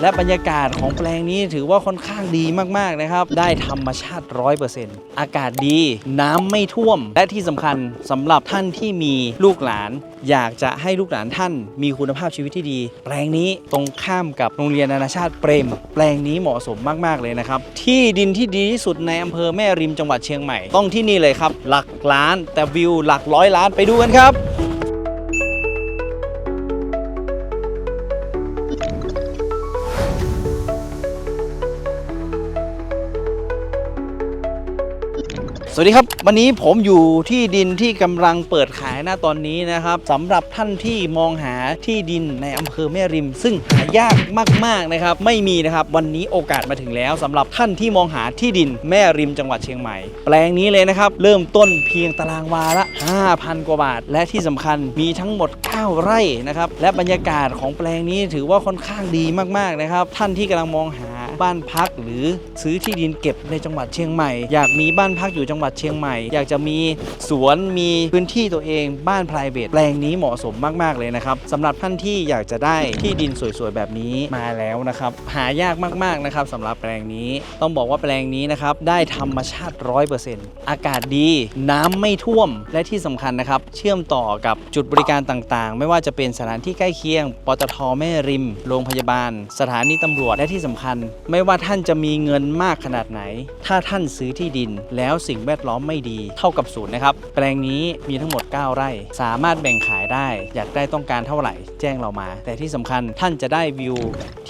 และบรรยากาศของแปลงนี้ถือว่าค่อนข้างดีมาก ๆ นะครับ ได้ธรรมชาติ 100%อากาศดีน้ำไม่ท่วม และที่สำคัญสำหรับท่านที่มีลูกหลาน อยากจะให้ลูกหลานท่านมีคุณภาพชีวิตที่ดี แปลงนี้ตรงข้ามกับโรงเรียนนานาชาติเปรม แปลงนี้เหมาะสมมาก ๆ เลยนะครับ ที่ดินที่ดีที่สุดในอำเภอแม่ริมจังหวัดเชียงใหม่ ต้องที่นี่เลยครับ หลักล้านแต่วิวหลักร้อยล้านไปดูกันครับ สวัสดีครับ วันนี้ผมอยู่ที่ดินที่กำลังเปิดขายหน้าตอนนี้นะครับสำหรับท่านที่มองหาที่ดินในอำเภอแม่ริม ซึ่งหายากมากๆนะครับ ไม่มีนะครับ วันนี้โอกาสมาถึงแล้วสำหรับท่านที่มองหาที่ดินแม่ริมจังหวัดเชียงใหม่ แปลงนี้เลยนะครับ เริ่มต้นเพียงตารางวาละ 5,000 กว่าบาท และที่สำคัญมีทั้งหมด 9 ไร่นะครับและบรรยากาศของแปลงนี้ถือว่าค่อนข้างดีมากๆนะครับ ท่านที่กำลังมองหา บ้านพักหรือซื้อที่ดินเก็บในจังหวัดเชียงใหม่ อยากมีบ้านพักอยู่จังหวัดเชียงใหม่ อยากจะมีสวนมีพื้นที่ตัวเองบ้าน p r i v a t แปลงนี้เหมาะสมมาก ๆ เลยนะครับสำหรับท่านที่อยากจะได้ที่ดินสวยๆ แบบนี้มาแล้วนะครับ หายากมากๆนะครับสำหรับแปลงนี้ต้องบอกว่าแปลงนี้นะครับได้ธรรมชาติ 100%อากาศดีน้ำไม่ท่วมและที่สำคัญนะครับ เชื่อมต่อกับจุดบริการต่างๆ ไม่ว่าจะเป็นสถานที่ใกล้เคียงปตทแม่ริม โรงพยาบาล สถานีตำรวจและที่สำคัญไม่ว่าท่านจะมีเงินมากขนาดไหน ถ้าท่านซื้อที่ดินแล้วสิ่งแวดล้อมไม่ดีเท่ากับศูนย์นะครับ แปลงนี้มีทั้งหมด 9 ไร่ สามารถแบ่งขายได้ อยากได้ต้องการเท่าไหร่แจ้งเรามา แต่ที่สำคัญท่านจะได้วิว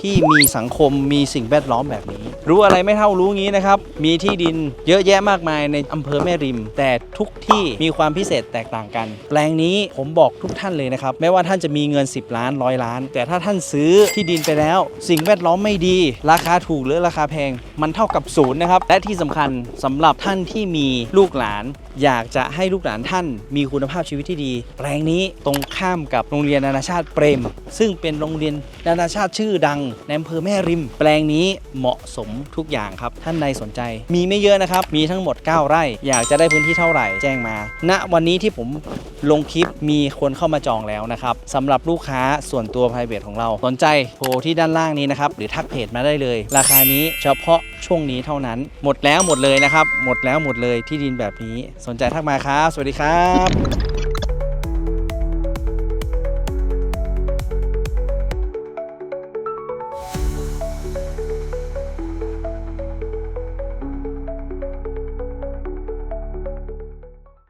ที่มีสังคมมีสิ่งแวดล้อมแบบนี้ รู้อะไรไม่เท่ารู้งี้นะครับ มีที่ดินเยอะแยะมากมายในอำเภอแม่ริม แต่ทุกที่มีความพิเศษแตกต่างกัน แปลงนี้ผมบอกทุกท่านเลยนะครับไม่ว่าท่านจะมีเงิน 10 ล้านร้อยล้าน แต่ถ้าท่านซื้อที่ดินไปแล้ว สิ่งแวดล้อมไม่ดี ราคาถูกหรือราคาแพงมันเท่ากับศูนย์นะครับ และที่สำคัญสำหรับท่านที่มีลูกหลาน อยากจะให้ลูกหลานท่าน มีคุณภาพชีวิตที่ดี แปลงนี้ตรงข้ามกับโรงเรียนนานาชาติเปรม ซึ่งเป็นโรงเรียนนานาชาติชื่อดังในอำเภอแม่ริม แปลงนี้เหมาะสมทุกอย่างครับ ท่านใดสนใจ มีไม่เยอะนะครับ มีทั้งหมด 9 ไร่ อยากจะได้พื้นที่เท่าไหร่แจ้งมา ณวันนี้ที่ผมลงคลิปมีคนเข้ามาจองแล้วนะครับสำหรับลูกค้าส่วนตัว p r i v a t ของเราสนใจโทรที่ด้านล่างนี้นะครับหรือทักเพจมาได้เลยราคานี้เฉพาะช่วงนี้เท่านั้น หมดแล้วหมดเลยนะครับ หมดแล้วหมดเลยที่ดินแบบนี้ สนใจทักมาครับ สวัสดีครับ